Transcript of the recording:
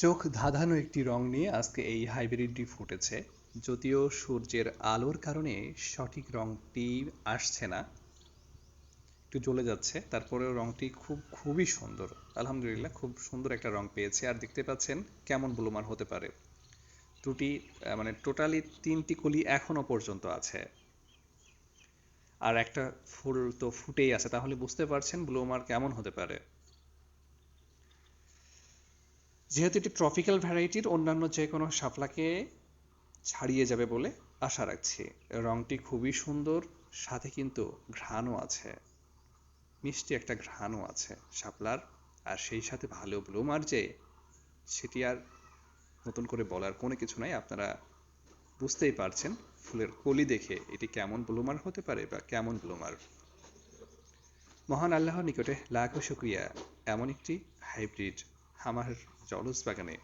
চোখ ধাঁধানো একটি রং নিয়ে আজকে এই হাইব্রিডটি ফুটেছে। যদিও সূর্যের আলোর কারণে সঠিক রংটি আসছে না। একটু জ্বলে যাচ্ছে, তারপরেও রংটি খুব, খুবই সুন্দর। আলহামদুলিল্লাহ, খুব সুন্দর একটা রং পেয়েছে। আর দেখতে পাচ্ছেন কেমন ব্লুমার হতে পারে। দুটি মানে টোটালি তিনটি কলি এখনও পর্যন্ত আছে। আর একটা ফুল তো ফুটেই আছে, তাহলে বুঝতে পারছেন ব্লুমার কেমন হতে পারে। যেহেতু এটি ট্রপিক্যাল ভ্যারাইটির অন্যান্য যে কোনো শাপলাকে ছাড়িয়ে যাবে বলে আশা রাখছি। রংটি খুবই সুন্দর, সাথে কিন্তু ঘ্রাণও আছে। মিষ্টি একটা ঘ্রাণও আছে শাপলার, আর সেই সাথে ভালো ব্লুমার যে সেটি আর নতুন করে বলার কোনো কিছু নাই, আপনারা বুঝতেই পারছেন ফুলের কলি দেখে এটি কেমন ব্লুমার হতে পারে বা কেমন ব্লুমার। মহান আল্লাহর নিকটে লাখো শুক্রিয়া। এমন একটি হাইব্রিড আমার জলস বাগানে।